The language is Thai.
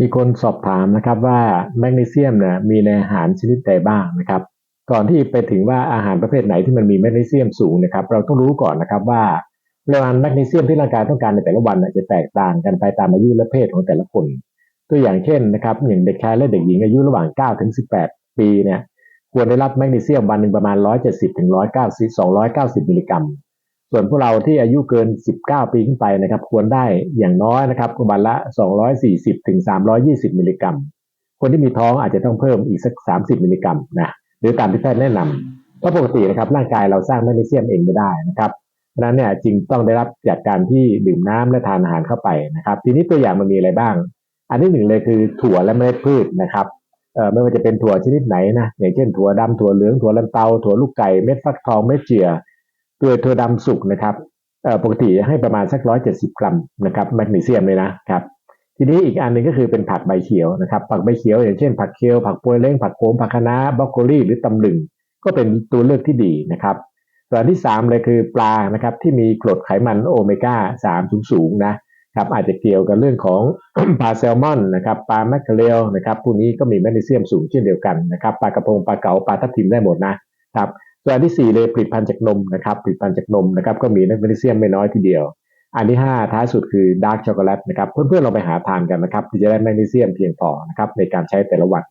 มีคนสอบถามนะครับว่าแมกนีเซียมเนี่ยมีในอาหารชนิดใดบ้างนะครับ ก่อนที่ไปถึงว่าอาหารประเภทไหนที่มันมีแมกนีเซียมสูงนะครับเราต้องรู้ก่อนนะครับว่าปริมาณแมกนีเซียมที่ร่างกายต้องการในแต่ละวันจะแตกต่างกันไปตามอายุและเพศของแต่ละคน ตัวอย่างเช่นนะครับอย่างเด็กชายและเด็กหญิงอายุระหว่าง 9 ถึง 18 ปีเนี่ยควรได้รับแมกนีเซียมวันหนึ่งประมาณ 170 ถึง 190 290 มิลลิกรัม ส่วนพวกเราที่อายุเกิน 19 ปีขึ้นไปนะครับ ควรได้อย่างน้อยนะครับวันละ 240ถึง320 มิลลิกรัม คนที่มีท้องอาจจะต้องเพิ่มอีกสัก 30 มิลลิกรัมนะหรือตามที่แพทย์แนะนำเพราะปกตินะครับร่างกายเราสร้างแมกนีเซียมเองไม่ได้นะครับเพราะนั้นเนี่ยจึงต้องได้รับจากการที่ดื่มน้ำและทานอาหารเข้าไปนะครับ ทีนี้ตัวอย่างมันมีอะไรบ้าง อันที่หนึ่งเลยคือถั่วและเมล็ดพืชนะครับเอ่อไม่ว่าจะเป็นถั่วชนิดไหนนะอย่างเช่นถั่วดำถั่วเหลืองถั่วลันเตาถั่วลูกไก่เม็ดฟักทองเม็ดเจีย ตัวถั่วดำสุกนะครับปกติให้ประมาณสักร้อยเจ็ดสิบกรัมนะครับแมกนีเซียมเลยนะครับทีนี้อีกอันหนึ่งก็คือเป็นผักใบเขียวนะครับ ผักใบเขียวอย่างเช่น ผักเคลผักปวยเล้งผักโขมผักคะน้าบรอกโคลีหรือตำลึงก็เป็นตัวเลือกที่ดีนะครับส่วนที่สามเลยคือปลานะครับที่มีกรดไขมันโอเมก้าสามสูงๆนะครับอาจจะเกี่ยวกับเรื่องของปลาแซลมอนนะครับปลาแมคเคเรลนะครับพวกนี้ก็มีแมกนีเซียมสูงเช่นเดียวกันนะครับปลากระพงปลาเก๋าปลาทับทิมได้หมดนะครับ ส่วนที่สี่เลยผลิตภัณฑ์จากนมนะครับผลิตภัณฑ์จากนมนะครับก็มีแมกนีเซียมไม่น้อยทีเดียว อันที่ 5 ท้ายสุดคือดาร์กช็อกโกแลตนะครับเพื่อนๆเราไปหาทานกันนะครับที่จะได้แมกนีเซียมเพียงพอนะครับในการใช้แต่ละวัน